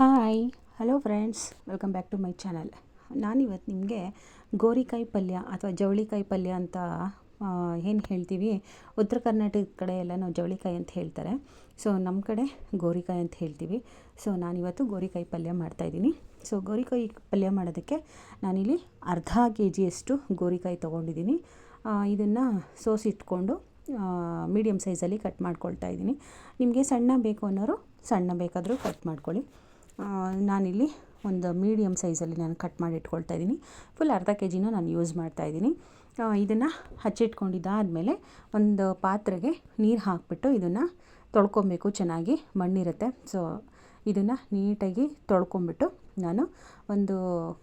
Hi hello friends welcome back to my channel ನಾನಿವತ್ತು ನಿಮಗೆ ಗೋರಿಕಾಯಿ ಪಲ್ಯ ಅಥವಾ ಜವಳಿಕಾಯಿ ಪಲ್ಯ ಅಂತ ಏನು ಹೇಳ್ತೀವಿ? ಉತ್ತರ ಕರ್ನಾಟಕದ ಕಡೆ ಎಲ್ಲ ನಾವು ಜವಳಿಕಾಯಿ ಅಂತ ಹೇಳ್ತಾರೆ. ಸೊ ನಮ್ಮ ಕಡೆ ಗೋರಿಕಾಯಿ ಅಂತ ಹೇಳ್ತೀವಿ. ಸೊ ನಾನಿವತ್ತು ಗೋರಿಕಾಯಿ ಪಲ್ಯ ಮಾಡ್ತಾಯಿದ್ದೀನಿ ಸೊ ಗೋರಿಕಾಯಿ ಪಲ್ಯ ಮಾಡೋದಕ್ಕೆ ನಾನಿಲ್ಲಿ ಅರ್ಧ ಕೆ ಜಿಯಷ್ಟು ಗೋರಿಕಾಯಿ ತೊಗೊಂಡಿದ್ದೀನಿ. ಇದನ್ನು ಸೋಸಿಟ್ಕೊಂಡು ಮೀಡಿಯಮ್ ಸೈಜಲ್ಲಿ ಕಟ್ ಮಾಡ್ಕೊಳ್ತಾ ಇದ್ದೀನಿ. ನಿಮಗೆ ಸಣ್ಣ ಬೇಕು ಅನ್ನೋರು ಸಣ್ಣ ಬೇಕಾದರೂ ಕಟ್ ಮಾಡ್ಕೊಳ್ಳಿ. ನಾನಿಲ್ಲಿ ಒಂದು ಮೀಡಿಯಮ್ ಸೈಜಲ್ಲಿ ನಾನು ಕಟ್ ಮಾಡಿ ಇಟ್ಕೊಳ್ತಾ ಇದ್ದೀನಿ. ಫುಲ್ ಅರ್ಧ ಕೆ ಜಿನೂ ನಾನು ಯೂಸ್ ಮಾಡ್ತಾಯಿದ್ದೀನಿ ಇದನ್ನು ಹಚ್ಚಿಟ್ಕೊಂಡಿದ್ದಾದಮೇಲೆ ಒಂದು ಪಾತ್ರೆಗೆ ನೀರು ಹಾಕಿಬಿಟ್ಟು ಇದನ್ನು ತೊಳ್ಕೊಬೇಕು. ಚೆನ್ನಾಗಿ ಮಣ್ಣಿರುತ್ತೆ. ಸೊ ಇದನ್ನು ನೀಟಾಗಿ ತೊಳ್ಕೊಂಬಿಟ್ಟು ನಾನು ಒಂದು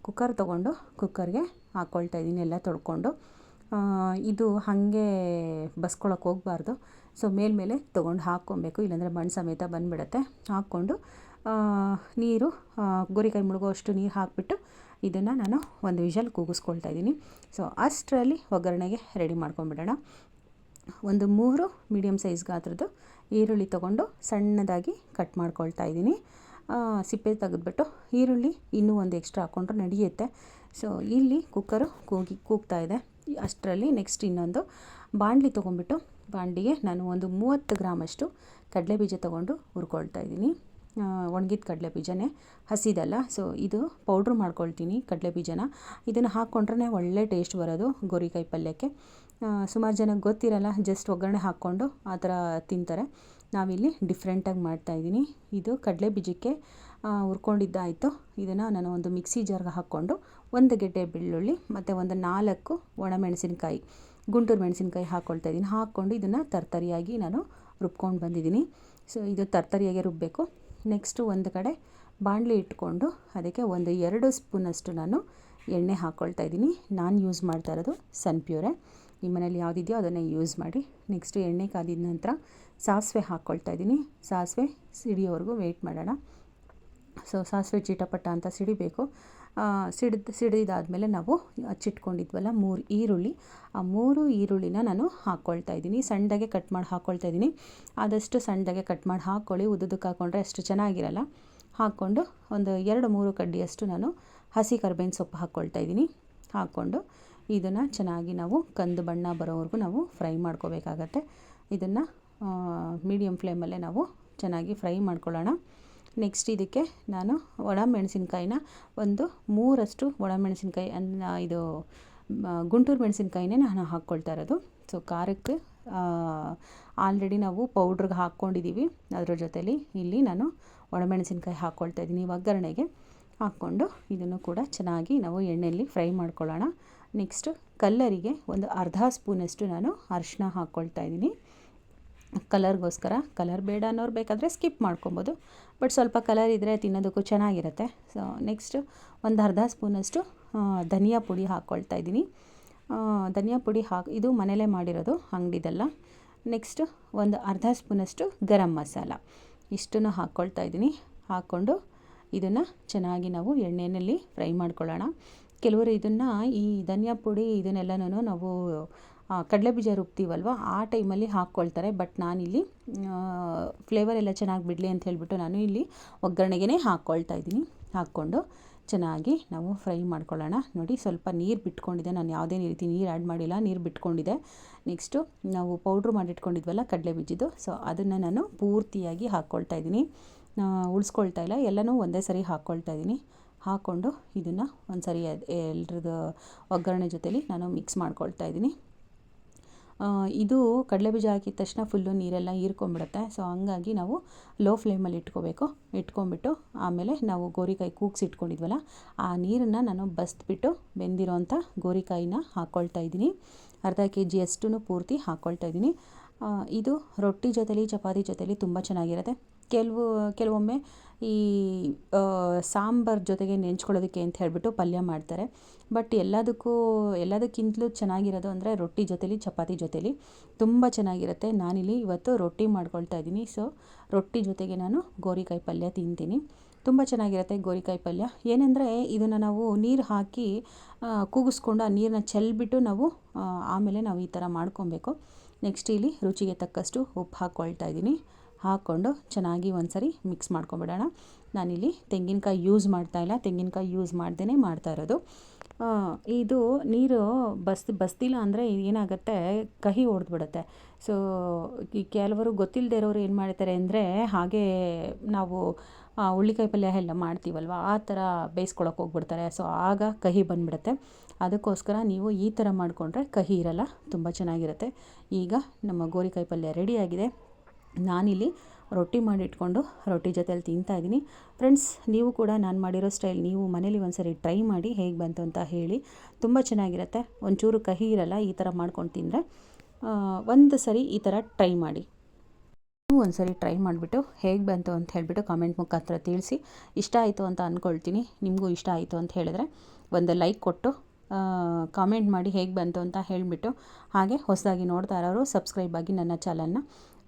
ಕುಕ್ಕರ್ ತೊಗೊಂಡು ಕುಕ್ಕರ್ಗೆ ಹಾಕ್ಕೊಳ್ತಾ ಇದ್ದೀನಿ, ಎಲ್ಲ ತೊಳ್ಕೊಂಡು. ಇದು ಹಾಗೆ ಬಸ್ಕೊಳಕ್ಕೆ ಹೋಗಬಾರ್ದು. ಸೊ ಮೇಲ್ಮೇಲೆ ತೊಗೊಂಡು ಹಾಕ್ಕೊಬೇಕು. ಇಲ್ಲಾಂದರೆ ಮಣ್ಣು ಸಮೇತ ಬಂದುಬಿಡತ್ತೆ. ಹಾಕ್ಕೊಂಡು ನೀರು ಗೋರಿಕಾಯಿ ಮುಳುಗೋ ಅಷ್ಟು ನೀರು ಹಾಕಿಬಿಟ್ಟು ಇದನ್ನು ನಾನು ಒಂದು ವಿಷಲ್ ಕೂಗಿಸ್ಕೊಳ್ತಾ ಇದ್ದೀನಿ. ಸೊ ಅಷ್ಟರಲ್ಲಿ ಒಗ್ಗರಣೆಗೆ ರೆಡಿ ಮಾಡ್ಕೊಂಬಿಡೋಣ. ಒಂದು ಮೂರು ಮೀಡಿಯಮ್ ಸೈಜ್ ಗಾತ್ರದ್ದು ಈರುಳ್ಳಿ ತೊಗೊಂಡು ಸಣ್ಣದಾಗಿ ಕಟ್ ಮಾಡ್ಕೊಳ್ತಾ ಇದ್ದೀನಿ. ಸಿಪ್ಪೆ ತೆಗೆದ್ಬಿಟ್ಟು ಈರುಳ್ಳಿ ಇನ್ನೂ ಒಂದು ಎಕ್ಸ್ಟ್ರಾ ಹಾಕ್ಕೊಂಡ್ರೆ ನಡೆಯುತ್ತೆ. ಸೊ ಇಲ್ಲಿ ಕುಕ್ಕರು ಕೂಗಿ ಕೂಗ್ತಾ ಇದೆ. ಅಷ್ಟರಲ್ಲಿ ನೆಕ್ಸ್ಟ್ ಇನ್ನೊಂದು ಬಾಣಲಿ ತೊಗೊಂಡ್ಬಿಟ್ಟು ಬಾಣಲಿಗೆ ನಾನು ಒಂದು ಮೂವತ್ತು ಗ್ರಾಮಷ್ಟು ಕಡಲೆ ಬೀಜ ತೊಗೊಂಡು ಹುರ್ಕೊಳ್ತಾ ಇದ್ದೀನಿ. ಒಣಗಿದ ಕಡಲೆ ಬೀಜನೇ ಹಸಿದಲ್ಲ ಸೊ ಇದು ಪೌಡ್ರ್ ಮಾಡ್ಕೊಳ್ತೀನಿ ಕಡಲೆ ಬೀಜನ ಇದನ್ನು ಹಾಕ್ಕೊಂಡ್ರೆ ಒಳ್ಳೆ ಟೇಸ್ಟ್ ಬರೋದು ಗೋರಿಕಾಯಿ ಪಲ್ಯಕ್ಕೆ. ಸುಮಾರು ಜನಕ್ಕೆ ಗೊತ್ತಿರಲ್ಲ ಜಸ್ಟ್ ಒಗ್ಗರಣೆ ಹಾಕ್ಕೊಂಡು ಆ ಥರ ತಿಂತಾರೆ. ನಾವಿಲ್ಲಿ ಡಿಫ್ರೆಂಟಾಗಿ ಮಾಡ್ತಾಯಿದ್ದೀನಿ ಇದು ಕಡಲೆ ಬೀಜಕ್ಕೆ ಹುರ್ಕೊಂಡಿದ್ದಾಯಿತು. ಇದನ್ನು ನಾನು ಒಂದು ಮಿಕ್ಸಿ ಜಾರ್ಗೆ ಹಾಕ್ಕೊಂಡು ಒಂದು ಗೆಡ್ಡೆ ಬೆಳ್ಳುಳ್ಳಿ, ಮತ್ತು ಒಂದು ನಾಲ್ಕು ಒಣಮೆಣಸಿನ್ಕಾಯಿ, ಗುಂಟೂರು ಮೆಣಸಿನಕಾಯಿ ಹಾಕ್ಕೊಳ್ತಾ ಇದ್ದೀನಿ. ಹಾಕ್ಕೊಂಡು ಇದನ್ನು ತರ್ತರಿಯಾಗಿ ನಾನು ರುಬ್ಕೊಂಡು ಬಂದಿದ್ದೀನಿ. ಸೊ ಇದು ತರ್ತರಿಯಾಗಿ ರುಬ್ಬಬೇಕು ನೆಕ್ಸ್ಟು ಒಂದು ಕಡೆ ಬಾಣಲಿ ಇಟ್ಕೊಂಡು ಅದಕ್ಕೆ ಒಂದು ಎರಡು ಸ್ಪೂನಷ್ಟು ನಾನು ಎಣ್ಣೆ ಹಾಕ್ಕೊಳ್ತಾ ಇದ್ದೀನಿ. ನಾನು ಯೂಸ್ ಮಾಡ್ತಾ ಇರೋದು ಸನ್ ಪ್ಯೂರೆ ನಿಮ್ಮ ಮನೇಲಿ ಯಾವುದಿದೆಯೋ ಅದನ್ನೇ ಯೂಸ್ ಮಾಡಿ. ನೆಕ್ಸ್ಟು ಎಣ್ಣೆ ಕಾದಿದ ನಂತರ ಸಾಸಿವೆ ಹಾಕ್ಕೊಳ್ತಾ ಇದ್ದೀನಿ. ಸಾಸಿವೆ ಸಿಡಿಯೋವರೆಗೂ ವೆಯ್ಟ್ ಮಾಡೋಣ. ಸೊ ಸಾಸಿವೆ ಚಿಟಪಟ ಅಂತ ಸಿಡಿಬೇಕು. ಸಿಡಿದ, ಸಿಡಿದಾದಮೇಲೆ ನಾವು ಹಚ್ಚಿಟ್ಕೊಂಡಿದ್ವಲ್ಲ ಮೂರು ಈರುಳ್ಳಿ. ಆ ಮೂರು ಈರುಳ್ಳಿನ ನಾನು ಹಾಕ್ಕೊಳ್ತಾ ಇದ್ದೀನಿ. ಸಣ್ಣದಾಗೆ ಕಟ್ ಮಾಡಿ ಹಾಕ್ಕೊಳ್ತಾ ಇದ್ದೀನಿ. ಆದಷ್ಟು ಸಣ್ಣದಾಗೆ ಕಟ್ ಮಾಡಿ ಹಾಕ್ಕೊಳ್ಳಿ ಉದ್ದುದಕ್ಕೆ ಹಾಕ್ಕೊಂಡ್ರೆ ಅಷ್ಟು ಚೆನ್ನಾಗಿರಲ್ಲ. ಹಾಕ್ಕೊಂಡು ಒಂದು ಎರಡು ಮೂರು ಕಡ್ಡಿಯಷ್ಟು ನಾನು ಹಸಿ ಕರ್ಬೇವಿನ ಸೊಪ್ಪು ಹಾಕ್ಕೊಳ್ತಾ ಇದ್ದೀನಿ. ಹಾಕ್ಕೊಂಡು ಇದನ್ನು ಚೆನ್ನಾಗಿ ನಾವು ಕಂದು ಬಣ್ಣ ಬರೋವರೆಗೂ ನಾವು ಫ್ರೈ ಮಾಡ್ಕೋಬೇಕಾಗತ್ತೆ. ಇದನ್ನು ಮೀಡಿಯಮ್ ಫ್ಲೇಮಲ್ಲೇ ನಾವು ಚೆನ್ನಾಗಿ ಫ್ರೈ ಮಾಡ್ಕೊಳ್ಳೋಣ. ನೆಕ್ಸ್ಟ್ ಇದಕ್ಕೆ ನಾನು ಒಣಮೆಣಸಿನ್ಕಾಯಿನ ಒಂದು ಮೂರಷ್ಟು ಒಣಮೆಣಸಿನ್ಕಾಯಿ ಅನ್ನ ಇದು ಗುಂಟೂರು ಮೆಣಸಿನ್ಕಾಯಿನೇ ನಾನು ಹಾಕ್ಕೊಳ್ತಾ ಇರೋದು. ಸೊ ಖಾರಕ್ಕೆ ಆಲ್ರೆಡಿ ನಾವು ಪೌಡ್ರಿಗೆ ಹಾಕ್ಕೊಂಡಿದ್ದೀವಿ ಅದರ ಜೊತೇಲಿ ಇಲ್ಲಿ ನಾನು ಒಣಮೆಣಸಿನ್ಕಾಯಿ ಹಾಕ್ಕೊಳ್ತಾ ಇದ್ದೀನಿ. ಒಗ್ಗರಣೆಗೆ ಹಾಕ್ಕೊಂಡು ಇದನ್ನು ಕೂಡ ಚೆನ್ನಾಗಿ ನಾವು ಎಣ್ಣೆಯಲ್ಲಿ ಫ್ರೈ ಮಾಡ್ಕೊಳ್ಳೋಣ. ನೆಕ್ಸ್ಟ್ ಕಲ್ಲರಿಗೆ ಒಂದು ಅರ್ಧ ಸ್ಪೂನಷ್ಟು ನಾನು ಅರಿಶಿನ ಹಾಕ್ಕೊಳ್ತಾ ಇದ್ದೀನಿ. ಕಲರ್ಗೋಸ್ಕರ, ಕಲರ್ ಬೇಡ ಅನ್ನೋರು ಬೇಕಾದರೆ ಸ್ಕಿಪ್ ಮಾಡ್ಕೊಬೋದು. ಬಟ್ ಸ್ವಲ್ಪ ಕಲರ್ ಇದ್ದರೆ ತಿನ್ನೋದಕ್ಕೂ ಚೆನ್ನಾಗಿರುತ್ತೆ. ಸೊ ನೆಕ್ಸ್ಟು ಒಂದು ಅರ್ಧ ಸ್ಪೂನಷ್ಟು ಧನಿಯಾ ಪುಡಿ ಹಾಕ್ಕೊಳ್ತಾ ಇದ್ದೀನಿ. ಧನಿಯಾ ಪುಡಿ ಹಾಕಿ, ಇದು ಮನೇಲೇ ಮಾಡಿರೋದು, ಅಂಗಡಿದೆಲ್ಲ. ನೆಕ್ಸ್ಟು ಒಂದು ಅರ್ಧ ಸ್ಪೂನಷ್ಟು ಗರಂ ಮಸಾಲ. ಇಷ್ಟನ್ನು ಹಾಕ್ಕೊಳ್ತಾ ಇದ್ದೀನಿ. ಹಾಕ್ಕೊಂಡು ಇದನ್ನು ಚೆನ್ನಾಗಿ ನಾವು ಎಣ್ಣೆಯಲ್ಲಿ ಫ್ರೈ ಮಾಡ್ಕೊಳ್ಳೋಣ. ಕೆಲವರು ಇದನ್ನು ಈ ಧನಿಯಾ ಪುಡಿ ಇದನ್ನೆಲ್ಲನೂ ನಾವು ಕಡಲೆ ಬೀಜ ರುಬ್ತೀವಲ್ವ? ಆ ಟೈಮಲ್ಲಿ ಹಾಕ್ಕೊಳ್ತಾರೆ. ಬಟ್ ನಾನಿಲ್ಲಿ ಫ್ಲೇವರ್ ಎಲ್ಲ ಚೆನ್ನಾಗಿ ಬಿಡಲಿ ಅಂತ ಹೇಳಿಬಿಟ್ಟು ನಾನು ಇಲ್ಲಿ ಒಗ್ಗರಣೆಗೆ ಹಾಕ್ಕೊಳ್ತಾ ಇದ್ದೀನಿ. ಹಾಕ್ಕೊಂಡು ಚೆನ್ನಾಗಿ ನಾವು ಫ್ರೈ ಮಾಡ್ಕೊಳ್ಳೋಣ. ನೋಡಿ, ಸ್ವಲ್ಪ ನೀರು ಬಿಟ್ಕೊಂಡಿದೆ. ನಾನು ಯಾವುದೇ ರೀತಿ ನೀರು ಆ್ಯಡ್ ಮಾಡಿಲ್ಲ. ನೀರು ಬಿಟ್ಕೊಂಡಿದೆ. ನೆಕ್ಸ್ಟು ನಾವು ಪೌಡ್ರ್ ಮಾಡಿಟ್ಕೊಂಡಿದ್ವಲ್ಲ ಕಡಲೆ ಬೀಜದ್ದು ಸೊ ಅದನ್ನು ನಾನು ಪೂರ್ತಿಯಾಗಿ ಹಾಕ್ಕೊಳ್ತಾ ಇದ್ದೀನಿ. ಉಳಿಸ್ಕೊಳ್ತಾ ಇಲ್ಲ. ಎಲ್ಲನೂ ಒಂದೇ ಸರಿ ಹಾಕ್ಕೊಳ್ತಾ ಇದ್ದೀನಿ. ಹಾಕ್ಕೊಂಡು ಇದನ್ನು ಒಂದು ಸರಿ ಎಲ್ರದ್ದು ಒಗ್ಗರಣೆ ಜೊತೇಲಿ ನಾನು ಮಿಕ್ಸ್ ಮಾಡ್ಕೊಳ್ತಾ ಇದ್ದೀನಿ. ಇದು ಕಡಲೆ ಬೀಜ ಹಾಕಿದ ತಕ್ಷಣ ಫುಲ್ಲು ನೀರೆಲ್ಲ ಹೀರ್ಕೊಂಬಿಡುತ್ತೆ ಸೊ ಹಂಗಾಗಿ ನಾವು ಲೋ ಫ್ಲೇಮಲ್ಲಿ ಇಟ್ಕೋಬೇಕು. ಇಟ್ಕೊಂಬಿಟ್ಟು ಆಮೇಲೆ ನಾವು ಗೋರಿಕಾಯಿ ಕೂಗ್ಸಿ ಇಟ್ಕೊಂಡಿದ್ವಲ್ಲ ಆ ನೀರನ್ನು ನಾನು ಬಸ್ದ್ಬಿಟ್ಟು ಬೆಂದಿರೋಂಥ ಗೋರಿಕಾಯಿನ ಹಾಕ್ಕೊಳ್ತಾ ಇದ್ದೀನಿ. ಅರ್ಧ ಕೆ ಜಿ ಅಷ್ಟು ಪೂರ್ತಿ ಹಾಕ್ಕೊಳ್ತಾ ಇದ್ದೀನಿ. ಇದು ರೊಟ್ಟಿ ಜೊತೆಲಿ, ಚಪಾತಿ ಜೊತೇಲಿ ತುಂಬ ಚೆನ್ನಾಗಿರುತ್ತೆ. ಕೆಲವು, ಕೆಲವೊಮ್ಮೆ ಈ ಸಾಂಬಾರು ಜೊತೆಗೆ ನೆಂಚ್ಕೊಳ್ಳೋದಕ್ಕೆ ಅಂತ ಹೇಳಿಬಿಟ್ಟು ಪಲ್ಯ ಮಾಡ್ತಾರೆ. ಬಟ್ ಎಲ್ಲದಕ್ಕೂ, ಎಲ್ಲದಕ್ಕಿಂತಲೂ ಚೆನ್ನಾಗಿರೋದು ಅಂದರೆ ರೊಟ್ಟಿ ಜೊತೇಲಿ, ಚಪಾತಿ ಜೊತೇಲಿ ತುಂಬ ಚೆನ್ನಾಗಿರುತ್ತೆ. ನಾನಿಲ್ಲಿ ಇವತ್ತು ರೊಟ್ಟಿ ಮಾಡ್ಕೊಳ್ತಾ ಇದ್ದೀನಿ. ಸೊ, ರೊಟ್ಟಿ ಜೊತೆಗೆ ನಾನು ಗೋರಿಕಾಯಿ ಪಲ್ಯ ತಿಂತೀನಿ. ತುಂಬ ಚೆನ್ನಾಗಿರುತ್ತೆ ಗೋರಿಕಾಯಿ ಪಲ್ಯ. ಏನೆಂದರೆ ಇದನ್ನು ನಾವು ನೀರು ಹಾಕಿ ಕೂಗಿಸ್ಕೊಂಡು ಆ ನೀರನ್ನ ಚೆಲ್ಬಿಟ್ಟು ನಾವು ಆಮೇಲೆ ನಾವು ಈ ಥರ ಮಾಡ್ಕೊಬೇಕು. ನೆಕ್ಸ್ಟ್ ಇಲ್ಲಿ ರುಚಿಗೆ ತಕ್ಕಷ್ಟು ಉಪ್ಪು ಹಾಕ್ಕೊಳ್ತಾ ಇದ್ದೀನಿ. ಹಾಕ್ಕೊಂಡು ಚೆನ್ನಾಗಿ ಒಂದು ಸರಿ ಮಿಕ್ಸ್ ಮಾಡ್ಕೊಂಬಿಡೋಣ. ನಾನಿಲ್ಲಿ ತೆಂಗಿನಕಾಯಿ ಯೂಸ್ ಮಾಡ್ತಾ ಇಲ್ಲ. ತೆಂಗಿನಕಾಯಿ ಯೂಸ್ ಮಾಡ್ದೇ ಮಾಡ್ತಾ ಇರೋದು. ಇದು ನೀರು ಬಸ್, ಬಸ್ತಿಲ್ಲ ಅಂದರೆ ಏನಾಗುತ್ತೆ? ಕಹಿ ಹೊಡೆದ್ಬಿಡುತ್ತೆ ಸೊ ಈ ಕೆಲವರು ಗೊತ್ತಿಲ್ಲದೆ ಇರೋರು ಏನು ಮಾಡ್ತಾರೆ ಅಂದರೆ ಹಾಗೇ ನಾವು ಹುಳ್ಳಿಕಾಯಿ ಪಲ್ಯ ಎಲ್ಲ ಮಾಡ್ತೀವಲ್ವ? ಆ ಥರ ಬೇಯಿಸ್ಕೊಳಕ್ಕೆ ಹೋಗ್ಬಿಡ್ತಾರೆ. ಸೊ ಆಗ ಕಹಿ ಬಂದುಬಿಡುತ್ತೆ. ಅದಕ್ಕೋಸ್ಕರ ನೀವು ಈ ಥರ ಮಾಡಿಕೊಂಡ್ರೆ ಕಹಿ ಇರಲ್ಲ. ತುಂಬ ಚೆನ್ನಾಗಿರುತ್ತೆ. ಈಗ ನಮ್ಮ ಗೋರಿಕಾಯಿ ಪಲ್ಯ ರೆಡಿಯಾಗಿದೆ ನಾನಿಲ್ಲಿ ರೊಟ್ಟಿ ಮಾಡಿಟ್ಕೊಂಡು ರೊಟ್ಟಿ ಜೊತೆಯಲ್ಲಿ ತಿಂತಾ ಇದ್ದೀನಿ. ಫ್ರೆಂಡ್ಸ್, ನೀವು ಕೂಡ ನಾನು ಮಾಡಿರೋ ಸ್ಟೈಲ್ ನೀವು ಮನೇಲಿ ಒಂದ್ಸರಿ ಟ್ರೈ ಮಾಡಿ ಹೇಗೆ ಬಂತು ಅಂತ ಹೇಳಿ. ತುಂಬ ಚೆನ್ನಾಗಿರುತ್ತೆ. ಒಂಚೂರು ಕಹಿ ಇರಲ್ಲ, ಈ ಥರ ಮಾಡ್ಕೊಂಡು ತಿಂದರೆ. ಒಂದು ಸರಿ ಈ ಥರ ಟ್ರೈ ಮಾಡಿ. ನೀವು ಒಂದು ಸರಿ ಟ್ರೈ ಮಾಡಿಬಿಟ್ಟು ಹೇಗೆ ಬಂತು ಅಂತ ಹೇಳಿಬಿಟ್ಟು ಕಾಮೆಂಟ್ ಮುಖಾಂತರ ತಿಳಿಸಿ. ಇಷ್ಟ ಆಯಿತು ಅಂತ ಅಂದ್ಕೊಳ್ತೀನಿ ನಿಮಗೂ ಇಷ್ಟ ಆಯಿತು ಅಂತ ಹೇಳಿದ್ರೆ ಒಂದು ಲೈಕ್ ಕೊಟ್ಟು ಕಾಮೆಂಟ್ ಮಾಡಿ ಹೇಗೆ ಬಂತು ಅಂತ ಹೇಳಿಬಿಟ್ಟು. ಹಾಗೆ ಹೊಸದಾಗಿ ನೋಡ್ತಾ ಇರೋರು ಸಬ್ಸ್ಕ್ರೈಬ್ ಆಗಿ ನನ್ನ ಚಾನಲ್ನ